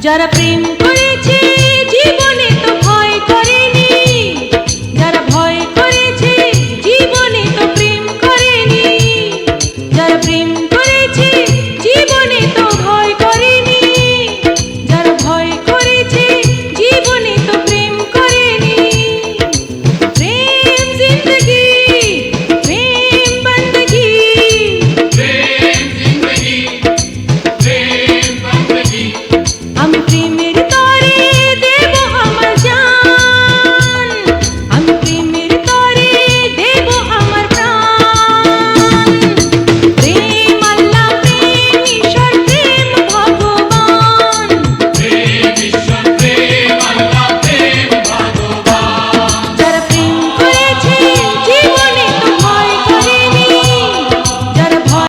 যারা প্রেম করেছে, জীবনে তো ভয় করেনি। যারা ভয় করেছে, জীবনে তো প্রেম করেনি। যারা প্রেম